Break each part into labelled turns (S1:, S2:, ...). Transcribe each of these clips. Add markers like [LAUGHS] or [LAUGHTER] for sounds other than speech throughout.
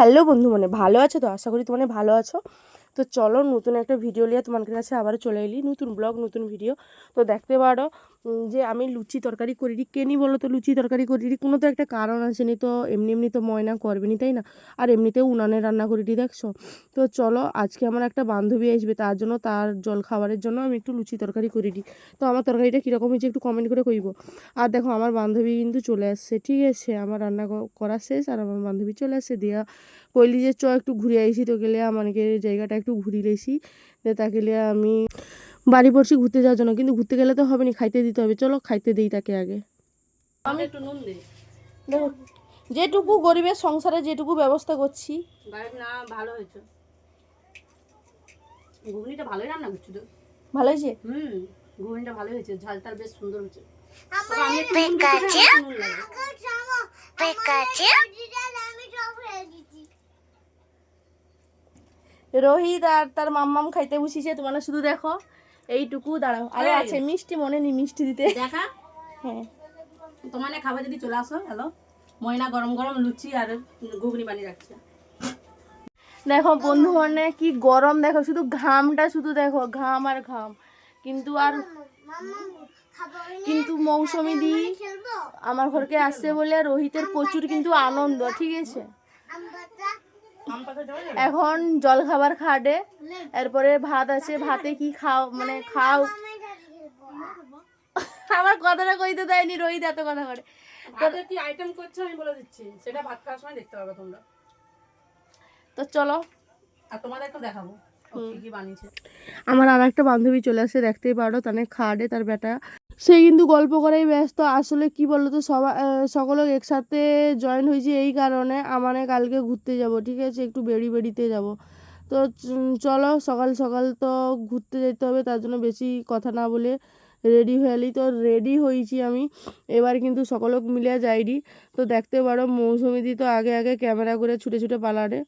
S1: Hello বন্ধু মানে ভালো আছো তো? আশা করি তোমার ভালো আছো। তো চলো নতুন একটা ভিডিও নিয়ে তোমার কাছে আবার চলে এলি, নতুন ব্লগ নতুন ভিডিও তো দেখতে পারো যে আমি লুচি তরকারি করি কেনি বলো তো লুচি তরকারি করি কোনো তো একটা কারণ আছে নি তো, এমনি এমনি তো ময়না করবে নি তাই না? আর এমনিতেও উনানে রান্না করি দেখছ? তো চলো, আজকে আমার একটা বান্ধবী আসবে, তার জন্য তার জল খাবারের জন্য আমি একটু লুচি তরকারি করে দিই তো আমার তরকারিটা কীরকম হয়েছে একটু কমেন্ট করে কইব। আর দেখো, আমার বান্ধবী কিন্তু চলে আসছে, ঠিক আছে? আমার রান্না করা শেষ, আর আমার বান্ধবী চলে আসছে। দিয়া কইলি যে, চ, একটু ঘুরে আইসি তো গেলে আমাকে জায়গাটা একটু ঘুরি লেছি তাকে লিয়ে আমি বাড়ি পড়ছি ঘুরতে যাওয়ার জন্য। কিন্তু ঘুরতে গেলে তো হবে না খাইতে দিতে হবে। চলো খাইতে দিই তাকে আগে।
S2: আমি একটু নুন দে
S1: দেখো যেটুকু গরিবের সংসারে যেটুকু ব্যবস্থা করছি।
S2: না ভালো হয়েছে। ঘুগনিটা ভালোই রান্না করছ তো।
S1: ভালো হয়েছে?
S2: হুম ঘুগনিটা ভালো হয়েছে। ঝালটার বেশ সুন্দর হয়েছে। আমি একটু নুন বেশি আমার নুন লাগে।
S1: রোহিত আর তার মাম্মাম খাইতে বসিছে তোমার শুধু দেখো। এইটুকু দাঁড়াও। আরে আছে মিষ্টি মনে নি মিষ্টি দিতে।
S2: দেখা।
S1: হ্যাঁ।
S2: তোমার খাবার যদি চলে আসো হ্যালো। ময়না গরম গরম লুচি আর ঘুগনি বানিয়ে রাখছে।
S1: দেখো বন্ধু মানে কি গরম দেখো শুধু ঘামটা শুধু দেখো ঘাম আর ঘাম। কিন্তু আর কিন্তু মৌসুমি দি আমার ঘরকে আসছে বলে রোহিতের প্রচুর কিন্তু আনন্দ ঠিক আছে
S2: আম পাতা দেওয়া যাবে?
S1: এখন জল খাবার খাটে এরপরে ভাত আছে ভাতে কি খাও মানে খাও। আমার কথাটা কইতে দেয়নি রোহিত এত কথা করে
S2: ভাতে কি আইটেম করছ আমি বলে দিচ্ছি সেটা ভাত খাওয়ার সময় দেখতে পাবে তোমরা।
S1: তো চলো।
S2: আর দেখাবো
S1: আমার আর একটা বান্ধবী চলে আসে দেখতেই পারো তানে খাড়ে তার বেটা। সে কিন্তু গল্প করাই ব্যস্ত। আসলে কি বলতো সবাই সকলে একসাথে জয়েন হয়েছে এই কারণে আমার কালকে ঘুরতে যাব, ঠিক আছে? একটু বেড়ি বেড়িতে যাব। তো চলো, সকাল সকাল তো ঘুরতে যেতে হবে, তার জন্য বেশি কথা না বলে রেডি হয়ে তো রেডি হয়েছি আমি। এবার কিন্তু সকলে মিলে যাইনি তো দেখতে পারো, মৌসুমিদি তো আগে আগে ক্যামেরা করে ছুটে ছুটে পালারে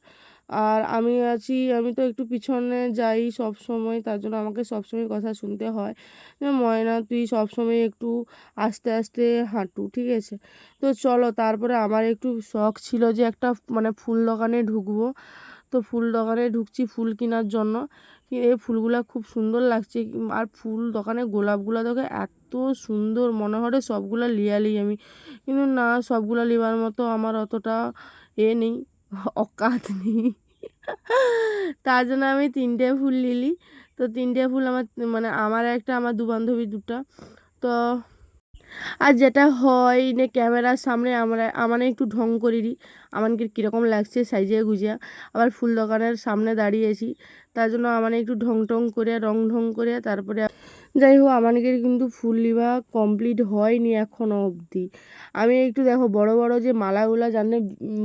S1: আর আমি আছি, আমি তো একটু পিছনে যাই সব সময়, তার জন্য আমাকে সব সময় কথা শুনতে হয়। ময়না, তুই সব সময় একটু আস্তে আস্তে হাঁটু, ঠিক আছে? তো চলো, তারপরে আমার একটু শখ ছিল যে একটা মানে ফুল দোকানে ঢুকবো। তো ফুল দোকানে ঢুকছি ফুল কেনার জন্য। এই ফুলগুলা খুব সুন্দর লাগছে। আর ফুল দোকানে গোলাপগুলো দেখে এত সুন্দর, মনে হয় সবগুলা লিয়ালি আমি। কিন্তু না, সবগুলো লিবার মতো আমার অতটা এ নেই, অকাত নেই। তার জন্য আমি তিনটে ফুল নিলি। তো তিনটে ফুল আমার মানে আমার একটা, আমার দু বান্ধবী দুটা। তো আর যেটা হয় নে ক্যামেরার সামনে আমরা আমানে একটু ঢং করে দিই আমাকে কীরকম লাগছে সাইজে গুজিয়া আবার ফুল দোকানের সামনে দাঁড়িয়েছি। তার জন্য আমানে একটু ঢং টং করে, রং ঢং করে, তারপরে যাই হোক আমাদের কিন্তু ফুল লিভা কমপ্লিট হয়নি এখনও অবধি। আমি একটু দেখো, বড় বড় যে মালাগুলো জানে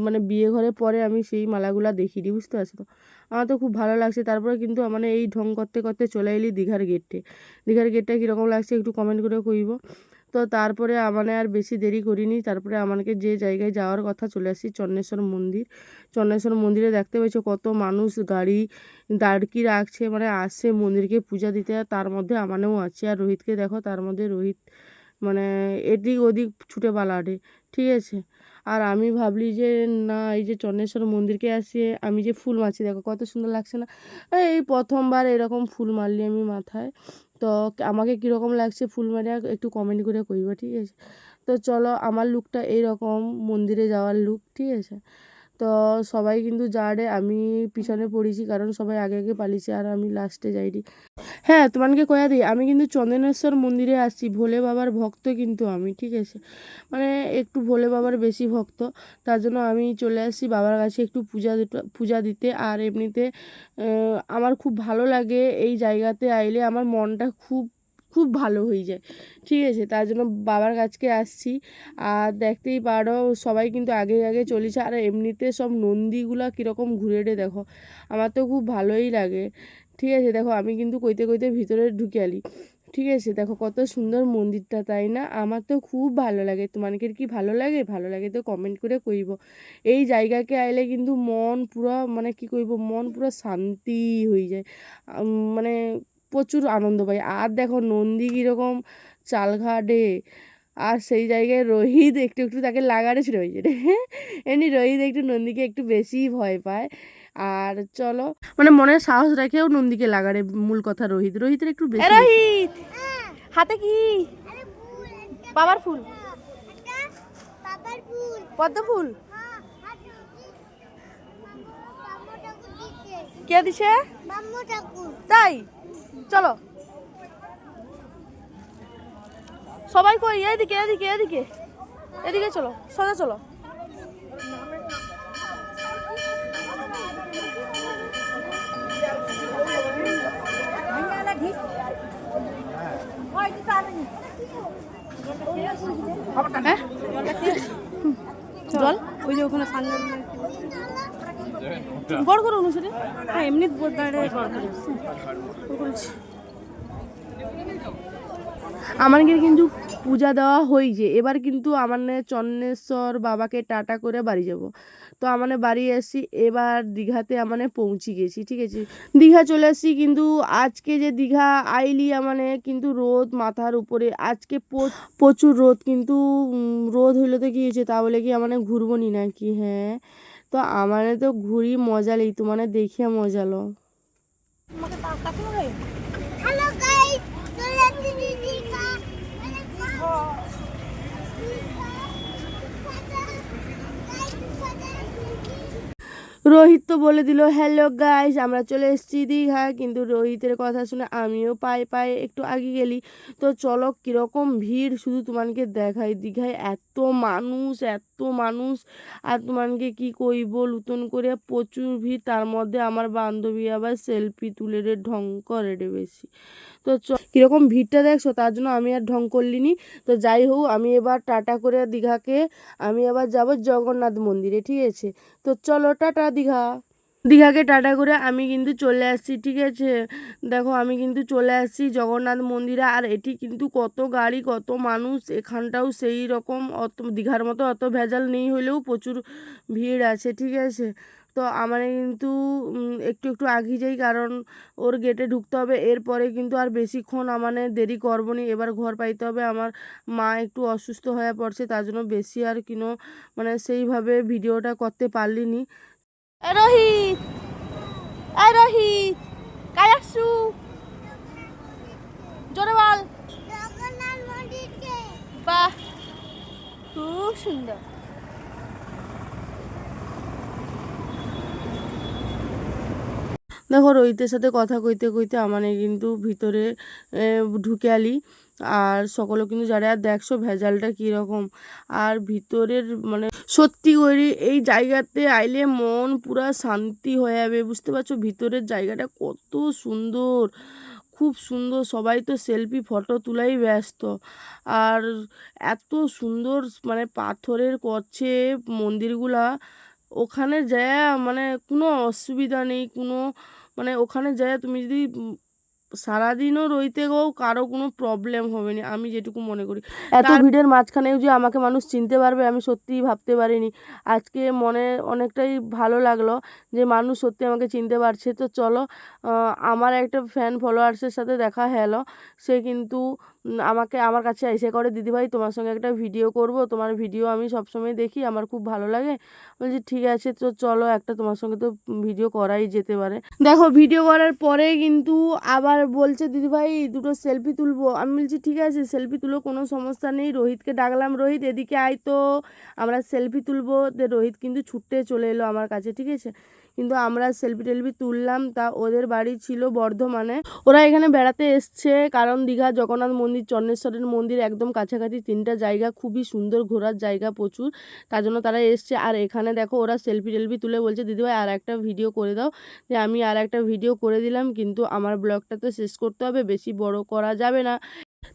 S1: মানে বিয়ে ঘরে পরে আমি সেই মালাগুলো দেখি নি বুঝতে পারছ তো? আমার তো খুব ভালো লাগছে। তারপরে কিন্তু মানে এই ঢং করতে করতে চলে এলি দীঘার গেটে দীঘার গেটটা কীরকম লাগছে একটু কমেন্ট করে কইব। তো তারপরে আমানে আর বেশি দেরি করিনি। তারপরে আমাকে যে জায়গায় যাওয়ার কথা চলে আসি চন্নেশ্বর মন্দির। চন্নেশ্বর মন্দিরে দেখতে পেয়েছ কত মানুষ, গাড়ি, দাঁড়কি রাখছে মানে আসছে মন্দিরকে পূজা দিতে। আর তার মধ্যে আমানেও আছে। আর রোহিতকে দেখো, তার মধ্যে রোহিত মানে এদিক ওদিক ছুটে পালাটে। ঠিক আছে? আর আমি ভাবলি যে, না, এই যে চন্নেশ্বর মন্দিরকে আসি আমি যে ফুল মারছি, দেখো কত সুন্দর লাগছে না? এই প্রথমবার এরকম ফুল মারলি আমি মাথায়। তো আমাকে কীরকম লাগছে ফুল মারিয়া একটু কমেন্ট করে কইবা, ঠিক আছে? তো চলো, আমার লুকটা এইরকম মন্দিরে যাওয়ার লুক ঠিক আছে? তো সবাই কিন্তু যারে আমি পিছনে পড়েছি, কারণ সবাই আগে আগে পালিয়েছে আর আমি লাস্টে যাইনি। হ্যাঁ তোমাকে কয়া দিই, আমি কিন্তু চন্দনেশ্বর মন্দিরে আসছি, ভোলে বাবার ভক্ত কিন্তু আমি, ঠিক আছে? মানে একটু ভোলে বাবার বেশি ভক্ত, তার জন্য আমি চলে আসছি বাবার কাছে একটু পূজা পূজা দিতে। আর এমনিতে আমার খুব ভালো লাগে এই জায়গাতে আইলে, আমার মনটা খুব খুব ভালো হয়ে যায়। ঠিক আছে? তার জন্য বাবার কাছকে আসছি। আর দেখতেই পারো, সবাই কিন্তু আগে আগে চলেছে। আর এমনিতে সব নন্দীগুলা কীরকম ঘুরে রে দেখো, আমার তো খুব ভালোই লাগে। ঠিক আছে? দেখো, আমি কিন্তু কইতে কইতে ভিতরে ঢুকে আলি ঠিক আছে? দেখো, কত সুন্দর মন্দিরটা, তাই না? আমার তো খুব ভালো লাগে। তোমাদের কি ভালো লাগে? ভালো লাগে তো কমেন্ট করে কইব। এই জায়গাকে আইলে কিন্তু মন পুরো মানে কি কইব? মন পুরো শান্তি হয়ে যায়। মানে প্রচুর আনন্দ পাই। আর দেখো নন্দী কীরকম চাল ঘাটে আর সেই জায়গায় রোহিত একটু একটু তাকে লাগাড়েছিল ওই যে। [LAUGHS] এমনি রোহিত একটু নন্দীকে একটু বেশিই ভয় পায়। আর চলো মানে মনে সাহস রেখেও নন্দীকে লাগারে মূল কথা রোহিত। রোহিতের একটু বেশি রোহিত! হাতে কি? বাবার ফুল। পদ্ম ফুল
S3: হ্যাঁ হাতে বাম্মু ঠাকুর দিচ্ছে
S1: কে দিছে? তাই? চলো। সবাই কই? এদিকে এদিকে এদিকে। এদিকে চলো সোজা চলো। হ্যাঁ? জল?
S2: ওই যে ওখানে সামনে
S1: বড় করে অনুসারে?
S2: হ্যাঁ এমনি
S1: আমাকে কিন্তু পূজা দেওয়া হয়েছে। এবার কিন্তু আমার চন্নেশ্বর বাবাকে টাটা করে বাড়ি যাব। তো আমার বাড়ি এসেছি এবার দীঘাতে আমার পৌঁছে গেছি ঠিক আছে? দীঘা চলে আসি কিন্তু আজকে যে দীঘা আইলি মানে কিন্তু রোদ মাথার উপরে। আজকে প্রচুর রোদ কিন্তু রোদ হইলে তো কি হয়েছে? তা বলে কি আমার ঘুরবো নি নাকি? হ্যাঁ। তো আমার তো ঘুরি মজা লিতু মানে দেখিয়া মজা লো
S3: হ্যালো গাইস চলে যাচ্ছি দিদিকা
S1: রোহিত তো বলে দিল হ্যালো গাইস আমরা চলে এসেছি দীঘা কিন্তু রোহিতের কথা শুনে আমিও পায়ে পায়ে একটু আগে গেলি। তো চলো, কীরকম ভিড় শুধু তোমাকে দেখাই। দীঘায় এত মানুষ এত মানুষ। আর তোমাকে কি কইব লুতন করে প্রচুর ভিড়। তার মধ্যে আমার বান্ধবী আবার সেলফি তুলে রে, ঢং করে রে বেশি। তো কীরকম ভিড়টা দেখছ, তার জন্য আমি আর ঢং করলিনি। তো যাই হোক, আমি এবার টাটা করে দীঘাকে, আমি আবার যাব জগন্নাথ মন্দিরে, ঠিক আছে? তো চলো, টাটা দীঘা। দীঘাকে টাটা করে আমি কিন্তু চলে আসছি, ঠিক আছে? দেখো, আমি কিন্তু চলে আসছি জগন্নাথ মন্দিরে, আর এটি কিন্তু কত গাড়ি, কত মানুষ, এখানটাও সেই রকম অত, দীঘার মতো অত ভেজাল নেই হলেও প্রচুর ভিড় আছে, ঠিক আছে? তো আমার কিন্তু একটু একটু আগে যাই কারণ ওর গেটে ঢুকতে হবে। এরপরে কিন্তু আর বেশিক্ষণ আমার দেরি করব নি। এবার ঘর পাইতে হবে। আমার মা একটু অসুস্থ হয়ে পড়ছে তার জন্য বেশি আর কিনো মানে সেইভাবে ভিডিওটা করতে পারলিনি রোহিত! এই রোহিত! কাই জোরে বল। বাহ! খুব সুন্দর। দেখো রোহিতের সাথে কথা কইতে কইতে আমানে কিন্তু ভিতরে ঢুকে আলি। আর সকলে কিন্তু যারা, আর দেখছ ভেজালটা কীরকম আর ভিতরের মানে সত্যি করে এই জায়গাতে আইলে মন পুরা শান্তি হয়ে যাবে, বুঝতে পারছ? ভিতরের জায়গাটা কত সুন্দর, খুব সুন্দর। সবাই তো সেলফি, ফটো তুলাই ব্যস্ত। আর এত সুন্দর মানে পাথরের করছে মন্দিরগুলা। ওখানে যায় মানে কোনো অসুবিধা নেই, কোনো মানে ওখানে যায় তুমি যদি সারাদিনও রইতে গো কারও কোনো প্রবলেম হবে না আমি যেটুকু মনে করি। এত ভিড়ের মাঝখানেও যে আমাকে মানুষ চিনতে পারবে আমি সত্যিই ভাবতে পারিনি। আজকে মনে অনেকটাই ভালো লাগল যে মানুষ সত্যি আমাকে চিনতে পারছে। তো চলো আমার একটা ফ্যান ফলোয়ার্সের সাথে দেখা হলো। সে কিন্তু আমাকে আমার কাছে এসে করে দিদিভাই তোমার সঙ্গে একটা ভিডিও করব। তোমার ভিডিও আমি সবসময় দেখি আমার খুব ভালো লাগে। বলছি ঠিক আছে তো চলো একটা তোমার সঙ্গে তো ভিডিও করাই যেতে পারে। দেখো ভিডিও করার পরে কিন্তু আবার বলছে দিদিভাই দুটো সেলফি তুলবো। আমি বলছি, ঠিক আছে সেলফি তুলো, কোনো সমস্যা নেই। রোহিতকে ডাকলাম, রোহিত, এদিকে আয় তো, আমরা সেলফি তুলবো। দে, রোহিত কিন্তু ছুটতে চলে এলো আমার কাছে, ঠিক আছে? কিন্তু আমরা সেলফি টেলফি তুললাম, তা ওদের বাড়ি ছিল বর্ধমানে। ওরা এখানে বেড়াতে এসছে, কারণ দীঘা জগন্নাথ মন্দির চন্নেশ্বরের মন্দির একদম কাছাকাছি, তিনটা জায়গা, খুবই সুন্দর ঘোরার জায়গা প্রচুর, তার জন্য তারা এসছে। আর এখানে দেখো, ওরা সেলফি টেলফি তুলে বলছে দিদিভাই আর একটা ভিডিও করে দাও। যে আমি আর একটা ভিডিও করে দিলাম, কিন্তু আমার ব্লগটা তো শেষ করতে হবে, বেশি বড় করা যাবে না।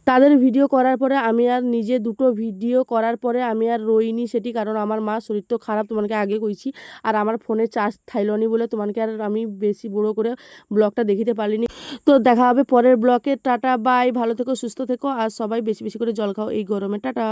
S1: তাদের ভিডিও করার পরে আমি আর নিজে দুটো ভিডিও করার পরে আমি আর রইনি সেটি কারণ আমার মা শরীর তো খারাপ তোমাকে আগে কইছি। আর আমার ফোনে চার্জ থাইলনি বলে তোমাকে আর আমি বেশি বড় করে ব্লগটা দেখিতে পারিনি। তো দেখা হবে পরের ব্লকে টাটা, বাই, ভালো থেকো, সুস্থ থেকো। আর সবাই বেশি বেশি করে জল খাও। এই গরমে, টাটা।